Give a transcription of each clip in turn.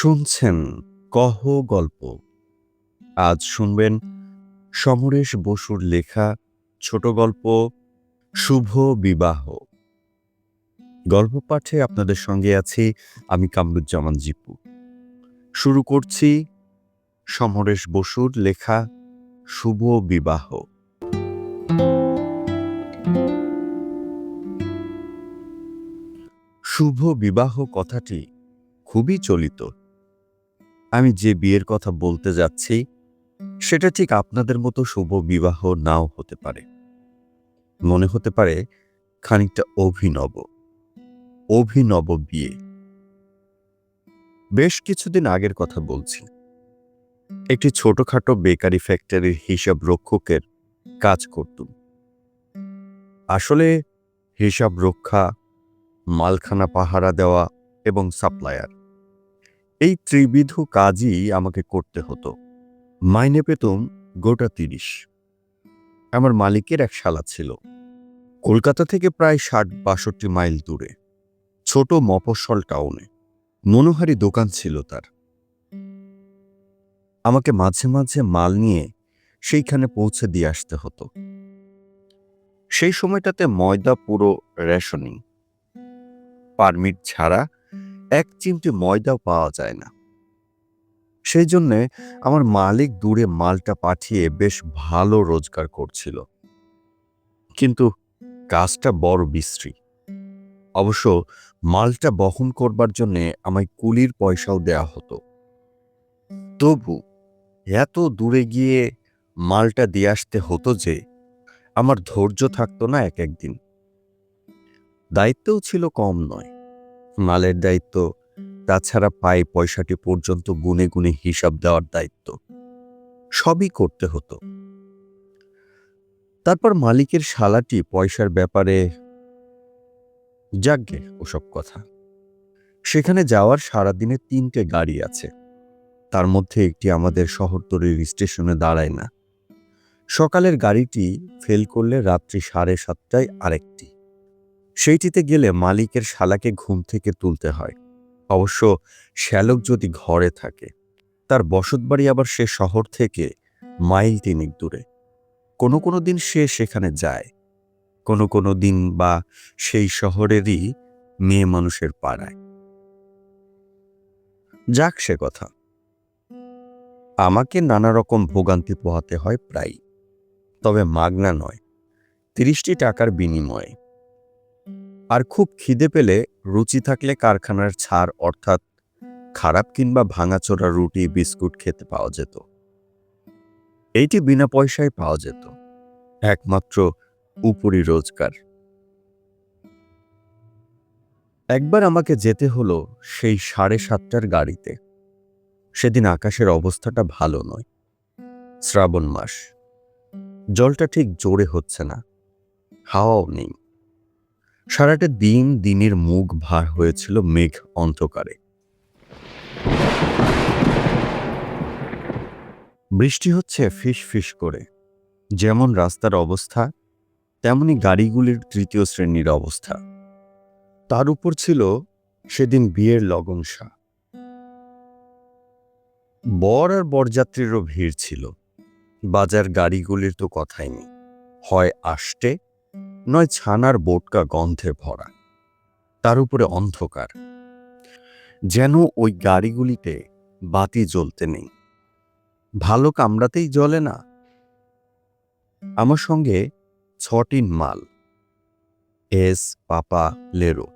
শুনছেন কহ গল্প। আজ শুনবেন সমরেশ বসুর লেখা ছোট গল্প, শুভ বিবাহ। গল্প পাঠে আপনাদের সঙ্গে আছি আমি কামরুজ্জামান জিপু। শুরু করছি সমরেশ বসুর লেখা শুভ বিবাহ। শুভ বিবাহ কথাটি খুবই চলিত। আমি যে বিয়ের কথা বলতে যাচ্ছি, সেটা ঠিক আপনাদের মতো শুভ বিবাহ নাও হতে পারে। মনে হতে পারে খানিকটা অভিনব অভিনব বিয়ে। বেশ কিছুদিন আগের কথা বলছি। একটি ছোটখাটো বেকারি ফ্যাক্টরির হিসাব রক্ষকের কাজ করতুম। আসলে হিসাব রক্ষা মালখানা পাহারা দেওয়া এবং সাপ্লায়ার। এই ত্রিবিধ কাজই আমাকে করতে হতো। মাইনে পেতুম গোটা তিরিশ। আমার মালিকের এক শালা ছিল। কলকাতা থেকে প্রায় ষাট বাষট্টি মাইল দূরে। ছোট মফস্বল টাউনে। মনোহারি দোকান ছিল তার। আমাকে মাঝে মাঝে মাল নিয়ে সেইখানে পৌঁছে দিয়ে আসতে হতো। সেই সময়টাতে ময়দা পুরো রেশনিং। পারমিট ছাড়া এক চিমটি ময়দাও পাওয়া যায় না। সেই জন্যে আমার মালিক দূরে মালটা পাঠিয়ে বেশ ভালো রোজগার করছিল। কিন্তু কাজটা বড় বিশ্রী। অবশ্য মালটা বহন করবার জন্যে আমায় কুলির পয়সাও দেয়া হতো। তবু এত দূরে গিয়ে মালটা দিয়ে আসতে হতো যে, আমার ধৈর্য থাকতো না এক একদিন। দায়িত্বও ছিল কম নয়। মালের দায়িত্ব, তাছাড়া পায়ে পয়সাটি পর্যন্ত গুনে গুনে হিসাব দেওয়ার দায়িত্ব। সবই করতে হতো। তারপর মালিকের শালাটি পয়সার ব্যাপারে যাকগে ওসব কথা। সেখানে যাওয়ার সারাদিনে তিনটে গাড়ি আছে। তার মধ্যে একটি আমাদের শহরতলির স্টেশনে দাঁড়ায় না। সকালের গাড়িটি ফেল করলে রাত্রি সাড়ে সাতটায় আরেকটি। সেইটিতে গেলে মালিকের শালাকে ঘুম থেকে তুলতে হয়। অবশ্য শ্যালক যদি ঘরে থাকে, তার বসতবাড়ি আবার সে শহর থেকে মাইল তিনেক দূরে। কোনো কোনো দিন সে সেখানে যায়, কোনো কোনো দিন বা সেই শহরেরই মেয়ে মানুষের পাড়ায়। যাক সে কথা। আমাকে নানা রকম ভোগান্তি পোহাতে হয় প্রায় তবে মাগনা নয়, তিরিশটি টাকার বিনিময়ে। আর খুব খিদে পেলে রুচি থাকলে কারখানার ছাড়, অর্থাৎ খারাপ কিংবা ভাঙাচোরা রুটি, বিস্কুট খেতে পাওয়া যেত। এইটি বিনা পয়সায় পাওয়া যেত। একমাত্র উপরি রোজগার। একবার আমাকে যেতে হলো সেই সাড়ে সাতটার গাড়িতে। সেদিন আকাশের অবস্থাটা ভালো নয়। শ্রাবণ মাস। জলটা ঠিক জোরে হচ্ছে না। হাওয়াও নেই। সারাটা দিন দিনের মুখ ভার হয়েছিল মেঘ অন্ধকারে। বৃষ্টি হচ্ছে ফিস ফিস করে। যেমন রাস্তার অবস্থা, তেমনি গাড়িগুলির তৃতীয় শ্রেণির অবস্থা। তার উপর ছিল সেদিন বিয়ের লগনসা বর আর বরযাত্রীরও ভিড় ছিল। বাজার গাড়িগুলির তো কথাই নেই। হয় আষ্টে নয় ছানার বোটকা গন্ধে ভরা। তার উপরে অন্ধকার। যেন ওই গাড়িগুলিতে বাতি জ্বলতে নেই। ভালো কামড়াতেই জ্বলে না। আমার সঙ্গে ছটিন মাল। এস, পাপা, লেরো।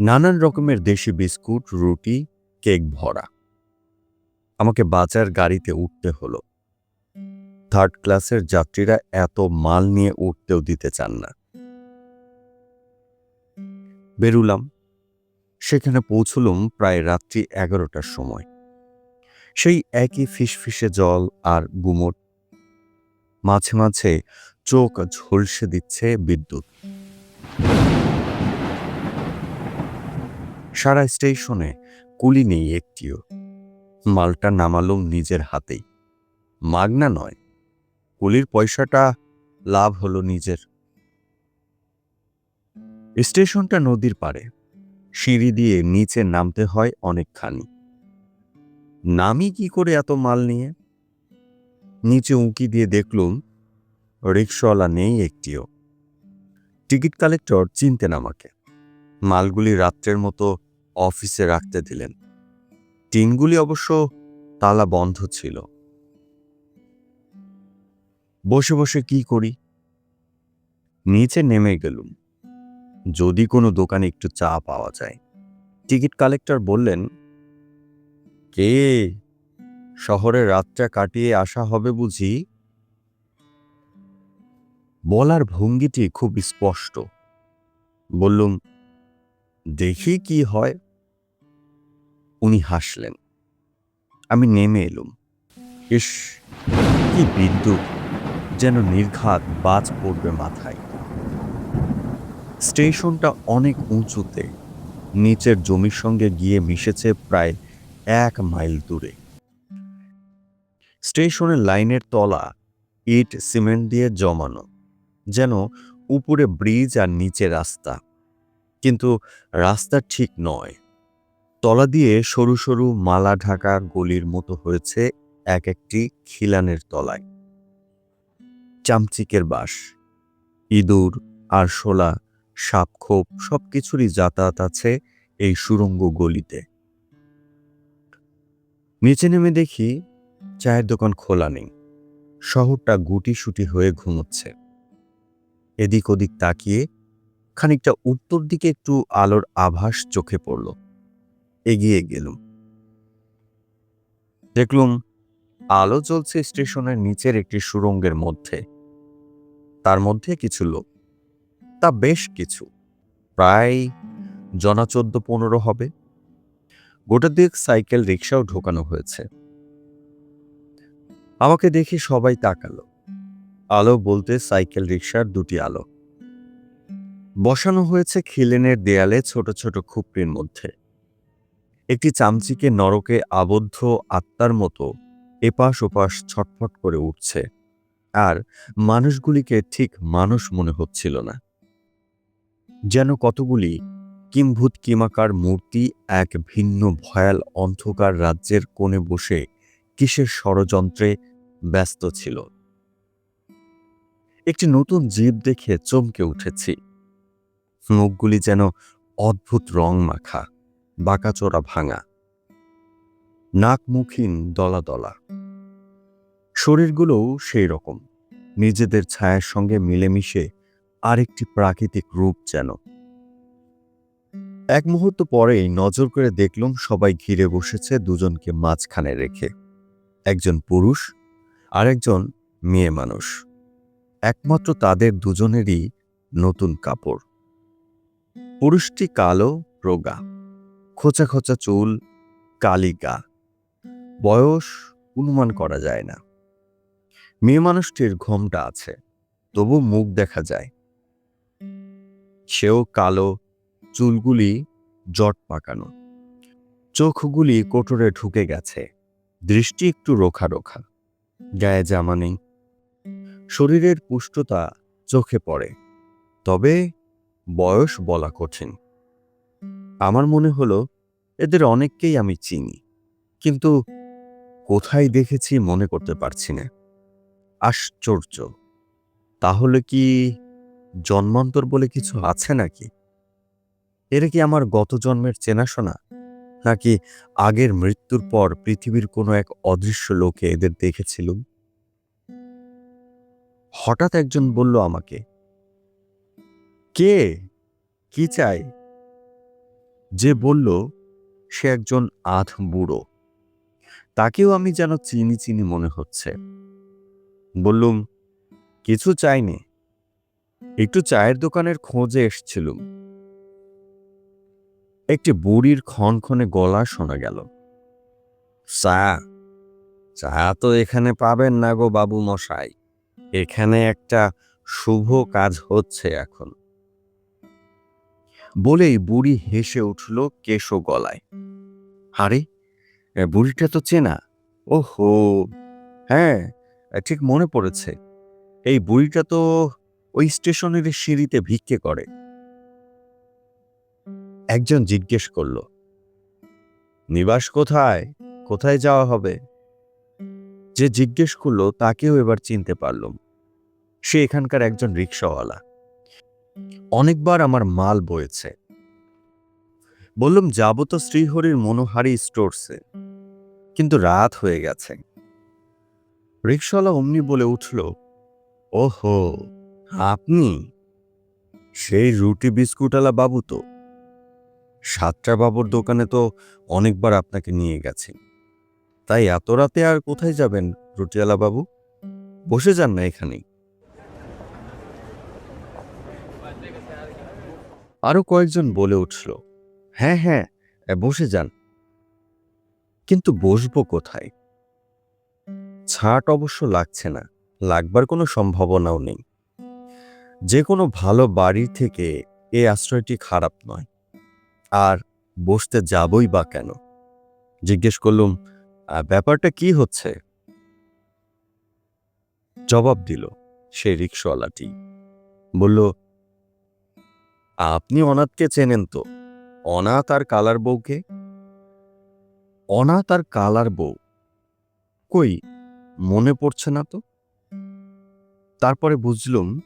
নানান রকমের দেশি বিস্কুট, রুটি, কেক ভরা। আমাকে বাজার গাড়িতে উঠতে হলো। থার্ড ক্লাসের যাত্রীরা এত মাল নিয়ে উঠতেও দিতে চান না। বেরুলাম। সেখানে পৌঁছলুম প্রায় রাত্রি এগারোটার সময়। সেই একই ফিসফিসে জল আর গুমট। মাঝে মাঝে চোখ ঝলসে দিচ্ছে বিদ্যুৎ। সারা স্টেশনে কুলি নেই একটিও। মালটা নামালুম নিজের হাতেই। মাগনা নয়। কুলির পয়সাটা লাভ হলো নিজের। স্টেশনটা নদীর পাড়ে। সিঁড়ি দিয়ে নিচে নামতে হয় অনেকখানি। নামি কি করে এত মাল নিয়ে? নিচে উঁকি দিয়ে দেখলুম রিক্সাওয়ালা নেই একটিও। টিকিট কালেক্টর চিনতেন আমাকে। মালগুলি রাত্রের মতো অফিসে রাখতে দিলেন। টিনগুলি অবশ্য তালা বন্ধ ছিল। বসে বসে কি করি? নিচে নেমে গেলুম। যদি কোনো দোকানে একটু চা পাওয়া যায়। টিকিট কালেক্টর বললেন, কে? শহরে রাতটা কাটিয়ে আসা হবে বুঝি? বলার ভঙ্গিটি খুব স্পষ্ট। বললুম, দেখি কি হয়। উনি হাসলেন। আমি নেমে এলুম। ইস, কি বিদ্যুৎ। যেন নির্ঘাত বাজ পড়বে মাথায়। স্টেশনটা অনেক উঁচুতে, নিচের জমির সঙ্গে গিয়ে মিশেছে প্রায় এক মাইল দূরে। স্টেশনের লাইনের তলা ইট সিমেন্ট দিয়ে জমানো, যেন উপরে ব্রিজ আর নিচে রাস্তা। কিন্তু রাস্তা ঠিক নয়। তলা দিয়ে সরু সরু মালা ঢাকা গলির মতো হয়েছে এক একটি খিলানের তলায়। চামচিকের বাস, ইঁদুর, আরশোলা, সাপখোপ সব কিছুরই যাতায়াত আছে এই সুরঙ্গ গলিতে। নিচে নেমে দেখি চায়ের দোকান খোলা নেই। শহরটা গুটি সুটি হয়ে ঘুমোচ্ছে। এদিক ওদিক তাকিয়ে খানিকটা উত্তর দিকে একটু আলোর আভাস চোখে পড়ল। এগিয়ে গেলুম। দেখলুম আলো জ্বলছে স্টেশনের নিচের একটি সুরঙ্গের মধ্যে। তার মধ্যে কিছু লোক। তা বেশ কিছু। প্রায় জনা চোদ্দ পনেরো হবে। গোটা দিক সাইকেল রিক্সাও ঢোকানো হয়েছে। আমাকে দেখে সবাই তাকালো। আলো বলতে সাইকেল রিক্সার দুটি আলো। বসানো হয়েছে খিলেনের দেয়ালে ছোট ছোট খুপড়ির মধ্যে। একটি চামচিকে নরকে আবদ্ধ আত্মার মতো এপাশ ওপাশ ছটফট করে উঠছে। আর মানুষগুলিকে ঠিক মানুষ মনে হচ্ছিল না। যেন কতগুলি কিম্ভূত কিমাকার মূর্তি এক ভিন্ন ভয়াল অন্ধকার রাজ্যের কোণে বসে কিসের ষড়যন্ত্রে ব্যস্ত ছিল। একটি নতুন জীব দেখে চমকে উঠেছি। মুখগুলি যেন অদ্ভুত রং মাখা, বাঁকাচোরা ভাঙা। নাক মুখিন দলা দলা শরীরগুলোও সেই রকম। নিজেদের ছায়ার সঙ্গে মিলেমিশে আরেকটি প্রাকৃতিক রূপ যেন। এক মুহূর্ত পরেই নজর করে দেখলুম সবাই ঘিরে বসেছে দুজনকে মাঝখানে রেখে। একজন পুরুষ আর একজন মেয়ে মানুষ। একমাত্র তাদের দুজনেরই নতুন কাপড়। পুরুষটি কালো, রোগা। খোঁচা খোঁচা চুল, কালি গা। বয়স অনুমান করা যায় না। মেয়ে মানুষটির ঘোমটা আছে, তবু মুখ দেখা যায়। সেও কালো, চুলগুলি জট পাকানো। চোখগুলি কোটরে ঢুকে গেছে, দৃষ্টি একটু রোখা রোখা, গায়ে জামা নেই। শরীরের পুষ্টতা চোখে পড়ে, তবে বয়স বলা কঠিন। আমার মনে হলো, এদের অনেককেই আমি চিনি, কিন্তু কোথায় দেখেছি মনে করতে পারছি না। আশ্চর্য। তাহলে কি জন্মান্তর বলে কিছু আছে নাকি? এরা কি আমার গত জন্মের চেনাশোনা নাকি আগের মৃত্যুর পর পৃথিবীর কোনো এক অদৃশ্য লোকে এদের দেখেছিলুম? হঠাৎ একজন বলল আমাকে, কে? কি চাই? যে বলল, সে একজন আধ বুড়ো। তাকেও আমি যেন চিনি চিনি মনে হচ্ছে। বললুম, কিছু চাইনি। একটু চায়ের দোকানের খোঁজে এসছিলুম। একটি বুড়ির ক্ষণক্ষণে গলা শোনা গেল। চা চা তো এখানে পাবেন না গো বাবু মশাই। এখানে একটা শুভ কাজ হচ্ছে এখন। বলেই বুড়ি হেসে উঠল কেশো গলায়। আরে, বুড়িটা তো চেনা? ওহো হ্যাঁ ঠিক মনে পড়েছে। এই বুড়িটা তো ওই স্টেশনের সিঁড়িতে ভিক্ষে করে। একজন জিজ্ঞেস করল, নিবাস কোথায়? কোথায় যাওয়া হবে? যে জিজ্ঞেস করল, তাকেও এবার চিনতে পারলাম। সে এখানকার একজন রিক্সাওয়ালা। অনেকবার আমার মাল বয়েছে। বললাম, যাব তো শ্রীহরির মনোহারি স্টোরসে। কিন্তু রাত হয়ে গেছে। রিক্সাওয়ালা অমনি বলে উঠল, ওহো, আপনি? সেই রুটি বিস্কুটওয়ালা বাবু তো। সাতটা বাবুর দোকানে তো অনেকবার আপনাকে নিয়ে গেছি। তাই এত রাতে আর কোথায় যাবেন রুটিওয়ালা বাবু? বসে যান না এখানেই। আরও কয়েকজন বলে উঠল হ্যাঁ হ্যাঁ বসে যান। কিন্তু বসবো কোথায়? ছাট অবশ্য লাগছে না লাগবার কোনো সম্ভাবনাও নেই। যে কোনো ভালো বাড়ি থেকে এই আশ্রয়টি খারাপ নয়। আর বসতে যাবই বা কেন? জিজ্ঞেস করলুম "আহ, ব্যাপারটা কি হচ্ছে? জবাব দিল সেই রিক্সাওয়ালাটি বলল আপনি অনাথকে চেনেন তো? অনাথ আর কালার বউকে? অনাথ আর কালার বউ? কই? মনে পড়ছে না তো? তারপরে বুঝলুম,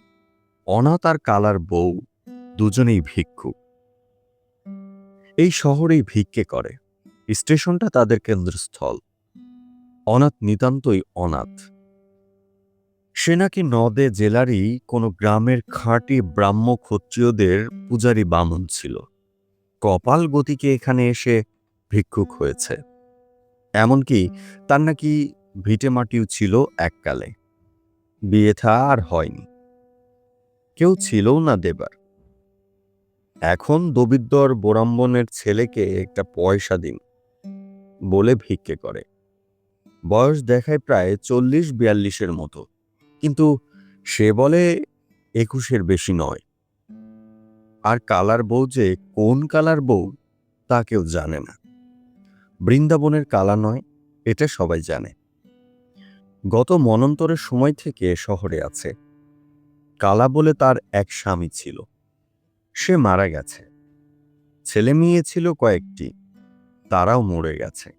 অনাথ আর কালার বউ দুজনেই ভিক্ষুক। এই শহরেই ভিক্ষে করে, স্টেশনটা তাদের কেন্দ্রস্থল। অনাথ নিতান্তই অনাথ। সে নাকি নদে জেলারই কোনো গ্রামের খাঁটি ব্রাহ্ম ক্ষত্রিয়দের পূজারী বামন ছিল। কপাল গতিকে এখানে এসে ভিক্ষুক হয়েছে। এমনকি তার নাকি ভিটে মাটিও ছিল এককালে। বিয়ে থা আর হয়নি। কেউ ছিলও না দেবার। এখন দবিদ্দর বোরাম্বনের ছেলেকে একটা পয়সা দিন বলে ভিক্ষে করে। বয়স দেখায় প্রায় চল্লিশ বিয়াল্লিশের মতো। কিন্তু সে বলে একুশের বেশি নয়। আর কালার বউ যে কোন কালার বউ তা কেউ জানে না। বৃন্দাবনের কালা নয়, এটা সবাই জানে। গত মনন্তরের সময় থেকে শহরে আছে। কালা বলে তার এক স্বামী ছিল। সে মারা গেছে। ছেলে মেয়ে ছিল কয়েকটি। তারাও মরে গেছে।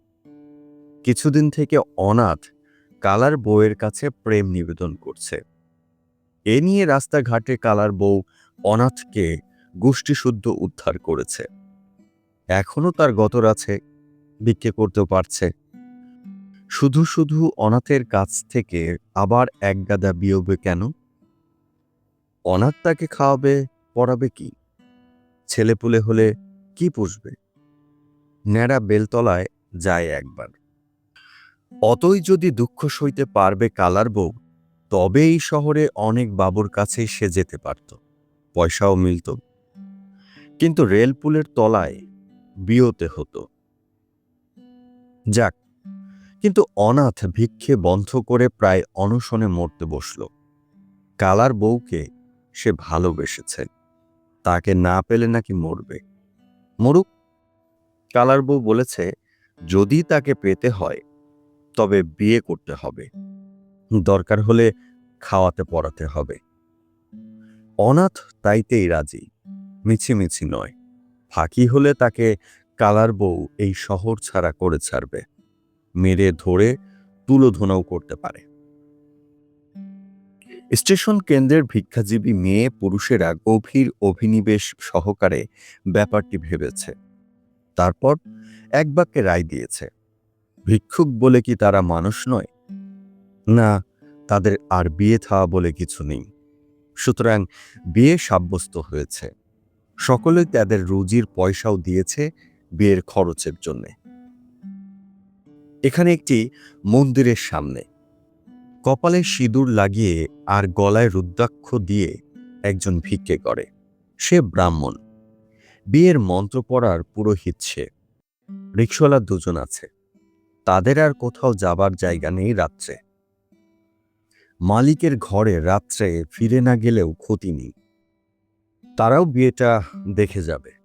কিছুদিন থেকে অনাথ কালার বউয়ের কাছে প্রেম নিবেদন করছে। এ নিয়ে রাস্তাঘাটে কালার বউ অনাথকে গোষ্ঠীশুদ্ধ উদ্ধার করেছে। এখনও তার গতর আছে ভিক্ষে করতেও পারছে। শুধু শুধু অনাথের কাছ থেকে আবার এক গাদা বিয়োবে কেন? অনাথ তাকে খাওয়াবে, পড়াবে কি? ছেলেপুলে হলে কি পুষবে? ন্যাড়া বেলতলায় যায় একবার। অতই যদি দুঃখ সইতে পারবে কালার বউ, তবে এই শহরে অনেক বাবুর কাছেই সে যেতে পারত। পয়সাও মিলত। কিন্তু রেলপুলের তলায় বিয়োতে হতো। যাক কিন্তু অনাথ ভিক্ষে বন্ধ করে প্রায় অনশনে মরতে বসল। কালার বউকে সে ভালোবেসেছে। তাকে না পেলে নাকি মরবে? মরুক, কালার বউ বলেছে, যদি তাকে পেতে হয়, তবে বিয়ে করতে হবে। দরকার হলে খাওয়াতে পড়াতে হবে। অনাথ তাইতেই রাজি। মিছিমিছি নয়। ফাঁকি হলে তাকে কালার বউ এই শহর ছাড়া করে ছাড়বে। মেরে ধরে তুলোধনাও করতে পারে। স্টেশন কেন্দ্রের ভিক্ষাজীবী মেয়ে পুরুষেরা গভীর অভিনিবেশ সহকারে ব্যাপারটি ভেবেছে। তারপর এক বাক্যে রায় দিয়েছে, ভিক্ষুক বলে কি তারা মানুষ নয়? না, তাদের আর বিয়ে থাওয়া বলে কিছু নেই। সুতরাং বিয়ে সাব্যস্ত হয়েছে। সকলেই তাদের রুজির পয়সাও দিয়েছে বিয়ের খরচের জন্যে। এখানে একটি মন্দিরের সামনে। কপালে সিঁদুর লাগিয়ে আর গলায় রুদ্রাক্ষ দিয়ে একজন ভিক্ষে করে। সে ব্রাহ্মণ। বিয়ের মন্ত্র পড়ার পুরোহিত সে। রিক্সওয়ালা দুজন আছে। তাদের আর কোথাও যাবার জায়গা নেই রাত্রে। মালিকের ঘরে রাত্রে ফিরে না গেলেও ক্ষতি নেই। তারাও বিয়েটা দেখে যাবে।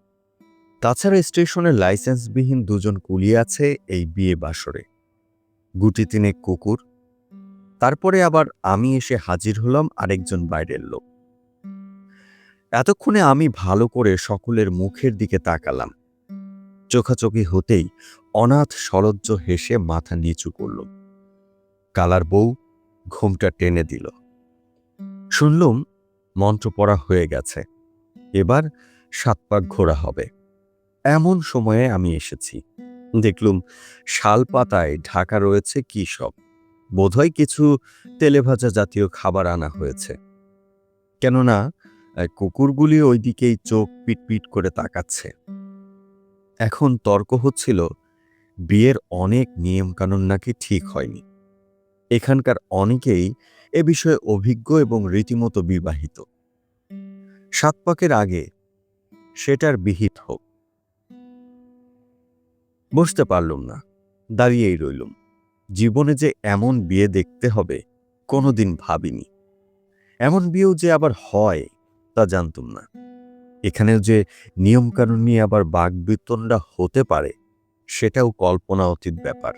তাছাড়া স্টেশনের লাইসেন্সবিহীন দুজন কুলি আছে এই বিয়ে বাসরে। গুটি তিনেক কুকুর। তারপরে আবার আমি এসে হাজির হলাম আরেকজন বাইরের লোক। এতক্ষণে আমি ভালো করে সকলের মুখের দিকে তাকালাম। চোখাচোখি হতেই অনাথ সলজ্জ হেসে মাথা নিচু করল। কালার বউ ঘুমটা টেনে দিল। শুনলুম, মন্ত্র পড়া হয়ে গেছে। এবার সাত পাক ঘোরা হবে। এমন সময়ে আমি এসেছি। দেখলুম শাল পাতায় ঢাকা রয়েছে কি সব। বোধহয় কিছু তেলেভাজা জাতীয় খাবার আনা হয়েছে। কেননা কুকুরগুলি ওইদিকেই চোখ পিটপিট করে তাকাচ্ছে। এখন তর্ক হচ্ছিল, বিয়ের অনেক নিয়মকানুন নাকি ঠিক হয়নি। এখানকার অনেকেই এ বিষয়ে অভিজ্ঞ এবং রীতিমতো বিবাহিত। সাত পাকের আগে সেটার বিহিত হোক। বসতে পারলুম না, দাঁড়িয়েই রইলুম। জীবনে যে এমন বিয়ে দেখতে হবে, কোনোদিন ভাবিনি। এমন বিয়েও যে আবার হয়, তা জানতুম না। এখানেও যে নিয়মকানুন নিয়ে আবার বাগবিতণ্ডা হতে পারে, সেটাও কল্পনা অতীত ব্যাপার।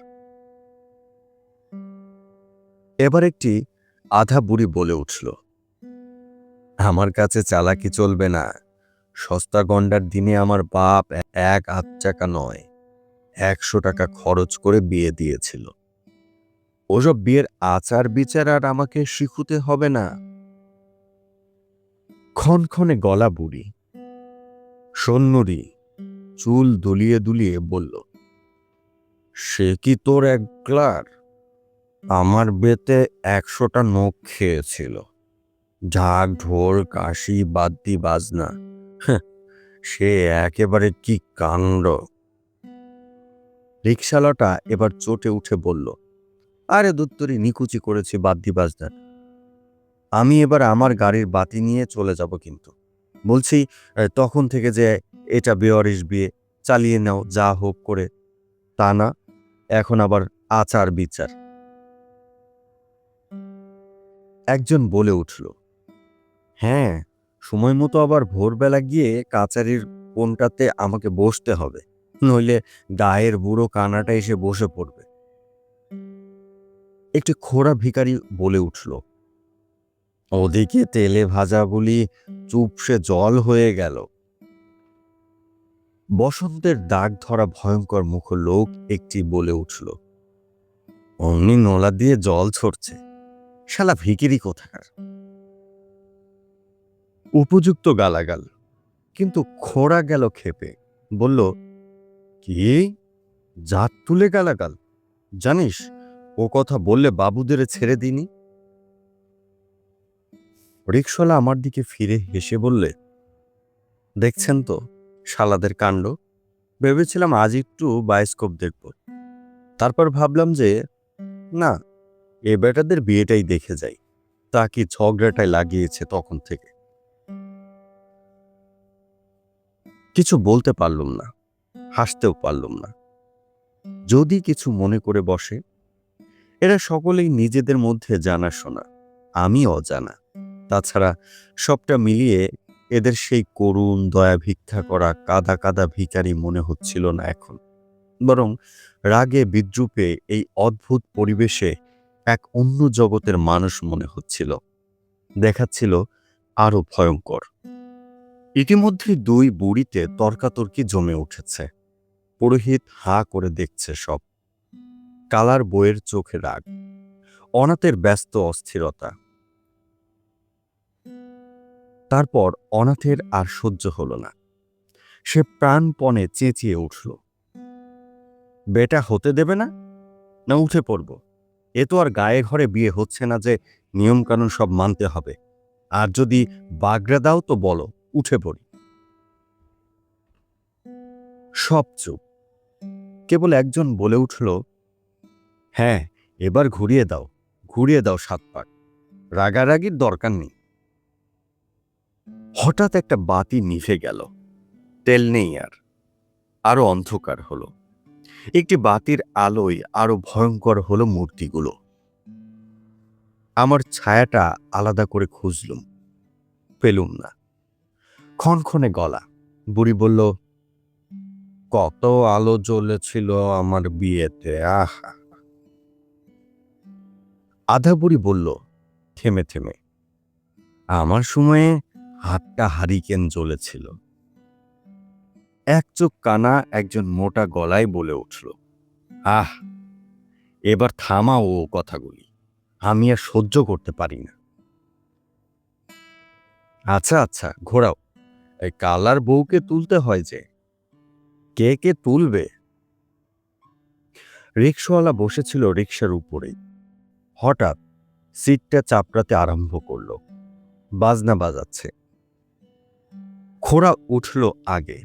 এবার একটি আধা বুড়ি বলে উঠল, আমার কাছে চালাকি চলবে না। সস্তা গন্ডার দিনে আমার বাপ এক আধ টাকা নয়। একশো টাকা খরচ করে বিয়ে দিয়েছিল। ওসব বিয়ের আচার বিচার আর আমাকে শিখুতে হবে না। ক্ষণক্ষণে গলা বুড়ি। সন্নুরি চুল দুলিয়ে দুলিয়ে বলল সে কি তোর এক একলার? আমার বেতে একশোটা নখ খেয়েছিল। ঢাক ঢোল কাশি বাদ্যি বাজনা। হ্যাঁ, সে একেবারে কি কাণ্ড! রিক্সাওয়ালাটা এবার চোটে উঠে বলল আরে দুত্তরি নিকুচি করেছি বাদ্যি বাজনার আমি এবার আমার গাড়ির বাতি নিয়ে চলে যাব কিন্তু। বলছি তখন থেকে যে এটা বেওয়ারিশ বিয়ে চালিয়ে নাও যা হোক করে। তা না এখন আবার আচার বিচার। একজন বলে উঠল হ্যাঁ সময় মতো আবার ভোরবেলা গিয়ে কাচারির কোনটাতে আমাকে বসতে হবে। নইলে গায়ের বুড়ো কানাটা এসে বসে পড়বে। একটি খোড়া ভিখারি বলে উঠল, ওদিকে তেলে ভাজা বলি চুপসে জল হয়ে গেল। বসন্তের দাগ ধরা ভয়ঙ্কর মুখ লোক একটি বলে উঠল, অমনি নলা দিয়ে জল ছড়ছে, শালা ভিকিরি কোথাকার? উপযুক্ত গালাগাল, কিন্তু খোড়া গেল খেপে বলল কি? জাত তুলে গালাগাল। জানিস, ও কথা বললে বাবুদের ছেড়ে দিনি রিক্সওয়ালা আমার দিকে ফিরে হেসে বললে, দেখছেন তো, শালাদের কাণ্ড। ভেবেছিলাম আজ একটু বায়োস্কোপ দেখব। তারপর ভাবলাম যে, না, এ বেটাদের বিয়েটাই দেখে যাই। তা কি ঝগড়াটায় লাগিয়েছে তখন থেকে? কিছু বলতে পারলুম না। হাসতেও পারলুম না। যদি কিছু মনে করে বসে, এরা সকলেই নিজেদের মধ্যে জানাশোনা আমি অজানা। তাছাড়া সবটা মিলিয়ে এদের সেই করুণ, দয়া ভিক্ষা করা কাদা কাদা ভিখারি মনে হচ্ছিল না এখন। বরং রাগে বিদ্রুপে এই অদ্ভুত পরিবেশে এক অন্য জগতের মানুষ মনে হচ্ছিল। দেখাচ্ছিল আরও ভয়ঙ্কর। ইতিমধ্যে দুই বুড়িতে তর্কাতর্কি জমে উঠেছে। পুরোহিত হা করে দেখছে সব। কালার বইয়ের চোখে রাগ। অনাথের ব্যস্ত অস্থিরতা। তারপর অনাথের আর সহ্য হল না। সে প্রাণপণে চেঁচিয়ে উঠল। বেটা হতে দেবে না? না, উঠে পড়ব। এ তো আর গায়ে ঘরে বিয়ে হচ্ছে না যে নিয়মকানুন সব মানতে হবে। আর যদি বাগড়া দাও তো বলো, উঠে পড়ি। সব চুপ। কেবল একজন বলে উঠল হ্যাঁ এবার ঘুরিয়ে দাও ঘুরিয়ে দাও সাত পাক। রাগারাগির দরকার নেই। হঠাৎ একটা বাতি নিভে গেল। তেল নেই আর। আরও অন্ধকার হলো। একটি বাতির আলোয় আরও ভয়ঙ্কর হলো মূর্তিগুলো। আমার ছায়াটা আলাদা করে খুঁজলুম। পেলুম না। ক্ষণক্ষণে গলা। বুড়ি বলল কত আলো জ্বলেছিল আমার বিয়েতে, আহা! আধা বুড়ি বলল, থেমে থেমে। আমার সময়ে হাতটা হারিকেন জ্বলেছিল। এক চোখ কানা একজন মোটা গলায় বলে উঠল, আহ! এবার থামাও ও কথাগুলি। আমি আর সহ্য করতে পারি না। আচ্ছা আচ্ছা ঘোরাও। এই কালার বউকে তুলতে হয় যে। কে কে তুলবে? রিক্সাওয়ালা বসেছিল রিক্সার উপরেই হঠাৎ সিটটা চাপড়াতে আরম্ভ করল। বাজনা বাজাচ্ছে। খোড়া উঠল আগে,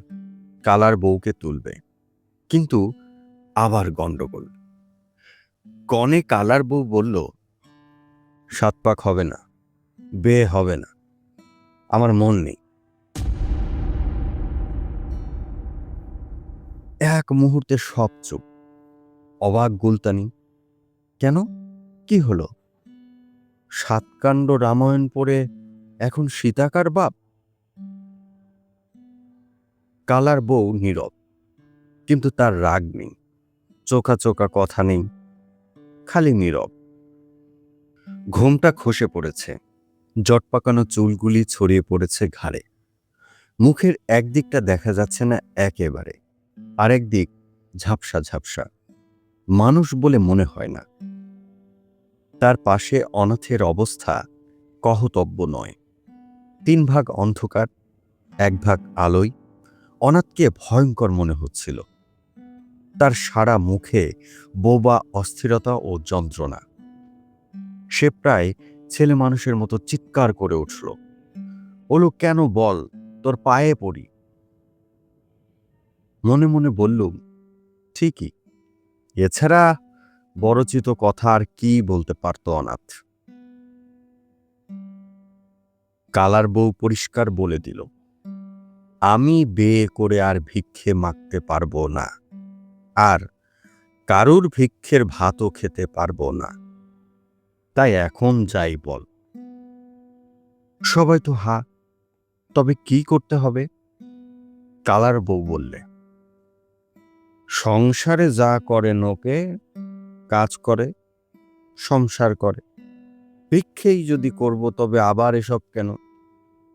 কালার বউকে তুলবে, কিন্তু আবার গন্ডগোল। কনে কালার বউ বলল সাত পাক হবে না বে হবে না, আমার মন নেই। এক মুহূর্তে সব চুপ। অবাক গুলতানি, কেন? কি হলো? সাতকাণ্ড রামায়ণ পড়ে এখন সীতাকার বাপ? কালার বউ নীরব, কিন্তু তার রাগ নেই, চোখা চোখা কথা নেই, খালি নীরব। ঘুমটা খসে পড়েছে জটপাকানো চুলগুলি ছড়িয়ে পড়েছে ঘাড়ে। মুখের একদিকটা দেখা যাচ্ছে না একেবারে। আরেক দিক, ঝাপসা ঝাপসা। মানুষ বলে মনে হয় না। তার পাশে অনাথের অবস্থা কহতব্য নয়। তিন ভাগ অন্ধকার, এক ভাগ আলোয় অনাথকে ভয়ঙ্কর মনে হচ্ছিল। তার সারা মুখে বোবা অস্থিরতা ও যন্ত্রণা। সে প্রায় ছেলে মানুষের মতো চিৎকার করে উঠল, ওলো কেন বল, তোর পায়ে পড়ি। মনে মনে বললুম ঠিকই। এছাড়া বড়চিত কথা আর কি বলতে পারত অনাথ? কালার বউ পরিষ্কার বলে দিল, আমি বিয়ে করে আর ভিক্ষে মাগতে পারব না। আর কারুর ভিক্ষের ভাতও খেতে পারব না। তাই এখন যাই বল। সবাই তো হা, তবে কি করতে হবে? কালার বউ বললে সংসারে যা করে নোকে, কাজ করে, সংসার করে। ভিক্ষেই যদি করব, তবে আবার এসব কেন?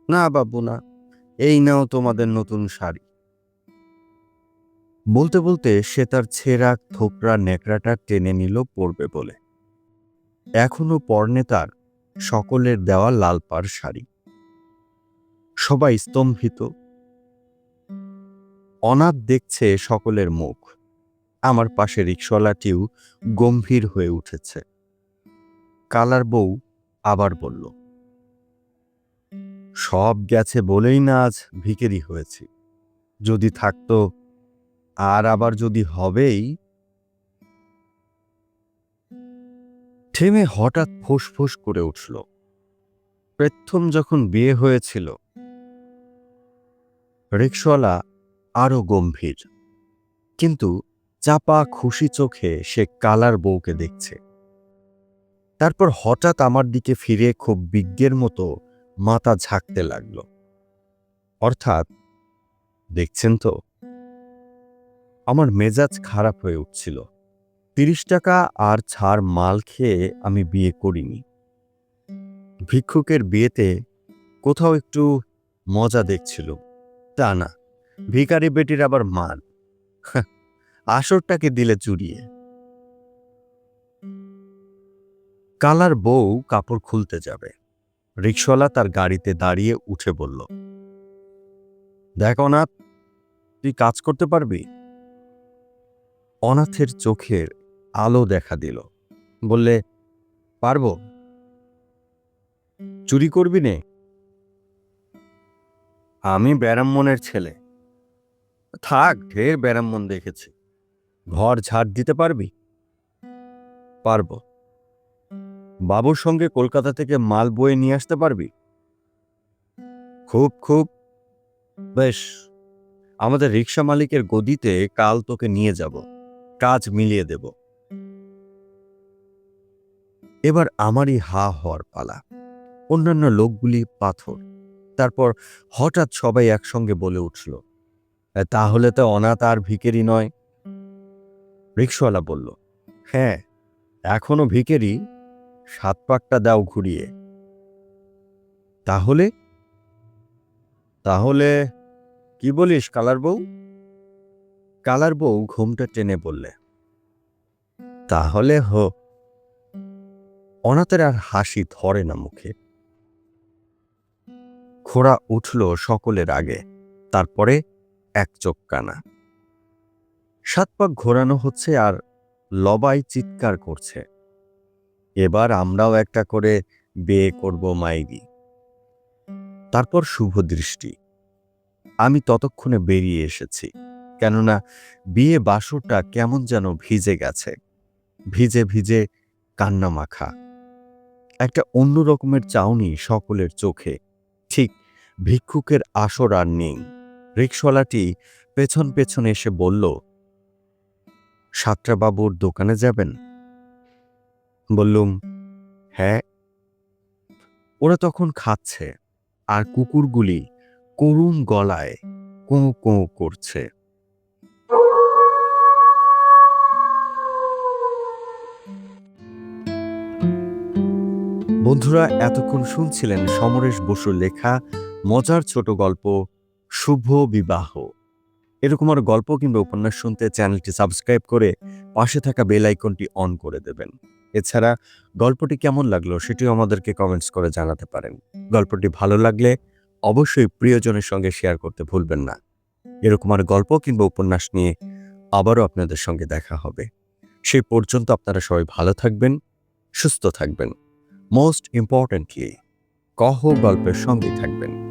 না বাবু, না, এই নাও তোমাদের নতুন শাড়ি। বলতে বলতে সে তার ছেঁড়া থোকরা নেকড়াটা টেনে নিল পড়বে বলে। এখনও পর্নে তার সকলের দেওয়া লাল পাড় শাড়ি। সবাই স্তম্ভিত অনাথ দেখছে সকলের মুখ। আমার পাশে রিক্সওয়ালাটিও গম্ভীর হয়ে উঠেছে। কালার বউ আবার বলল, সব গেছে বলেই না আজ ভিকেরি হয়েছি। যদি থাকতো, আর আবার যদি হবেই? থেমে হঠাৎ ফোঁস করে উঠল। প্রথম যখন বিয়ে হয়েছিল রিক্সওয়ালা আরও গম্ভীর। কিন্তু চাপা, খুশি চোখে সে কালার বউকে দেখছে। তারপর হঠাৎ আমার দিকে ফিরে খুব বিজ্ঞের মতো মাথা ঝাঁকতে লাগল। অর্থাৎ, দেখছেন তো? আমার মেজাজ খারাপ হয়ে উঠছিল। তিরিশ টাকা আর ছাড় মাল খেয়ে আমি বিয়ে করিনি। ভিক্ষুকের বিয়েতে কোথাও একটু মজা দেখছিল। তা না। ভিখারি বেটির আবার মান। আসরটাকে দিলে চুরিয়ে। কালার বউ কাপড় খুলতে যাবে। রিক্সওয়ালা তার গাড়িতে দাঁড়িয়ে উঠে বলল, দেখ অনাথ, তুই কাজ করতে পারবি? অনাথের চোখের আলো দেখা দিল। বললে, পারব। চুরি করবি নে? আমি ব্যারাম্মনের ছেলে। থাক ঢের ব্যারাম্মন দেখেছি। ঘর ঝাড় দিতে পারবি? পারব। বাবুর সঙ্গে কলকাতা থেকে মাল বয়ে নিয়ে আসতে পারবি? খুব খুব। বেশ আমাদের রিক্সা মালিকের গদিতে কাল তোকে নিয়ে যাব। কাজ মিলিয়ে দেব। এবার আমারই হা হওয়ার পালা। অন্যান্য লোকগুলি পাথর। তারপর হঠাৎ সবাই একসঙ্গে বলে উঠল "এ, তাহলে তো অনাথ আর ভিকেরি নয়। রিক্সওয়ালা বলল হ্যাঁ এখনও ভিকেরি সাত পাকটা দাও ঘুরিয়ে। তাহলে? তাহলে কি বলিস, কালার বউ? কালার বউ ঘুমটা টেনে বললে, তাহলে হো। অনাথের আর হাসি ধরে না মুখে। খোড়া উঠল সকলের আগে, তারপরে এক চোখ কানা। সাত পাক ঘোরানো হচ্ছে আর লবাই চিৎকার করছে। এবার আমরাও একটা করে বিয়ে করব মাইরি। তারপর শুভ দৃষ্টি। আমি ততক্ষণে বেরিয়ে এসেছি, কেননা বিয়ে বাসরটা কেমন যেন ভিজে গেছে। ভিজে ভিজে কান্না মাখা। একটা অন্য রকমের চাউনি সকলের চোখে। ঠিক ভিক্ষুকের আসর আর নেই। রিক্সওয়ালাটি পেছন পেছনে এসে বলল, সাতরাবাবুর দোকানে যাবেন? বললুম হ্যাঁ। ওরা তখন খাচ্ছে আর কুকুরগুলি করুণ গলায় কোঁ কোঁ করছে। বন্ধুরা, এতক্ষণ শুনছিলেন সমরেশ বসুর লেখা মজার ছোট গল্প শুভ বিবাহ। এরকম আর গল্প কিংবা উপন্যাস শুনতে চ্যানেলটি সাবস্ক্রাইব করে পাশে থাকা বেল আইকনটি অন করে দেবেন। এছাড়া গল্পটি কেমন লাগল সেটিও আমাদেরকে কমেন্টস করে জানাতে পারেন। গল্পটি ভালো লাগলে অবশ্যই প্রিয়জনের সঙ্গে শেয়ার করতে ভুলবেন না। এরকম আর গল্প কিংবা উপন্যাস নিয়ে আবারও আপনাদের সঙ্গে দেখা হবে। সেই পর্যন্ত আপনারা সবাই ভালো থাকবেন, সুস্থ থাকবেন। মোস্ট ইম্পর্ট্যান্টলি, কহ গল্পের সঙ্গে থাকবেন।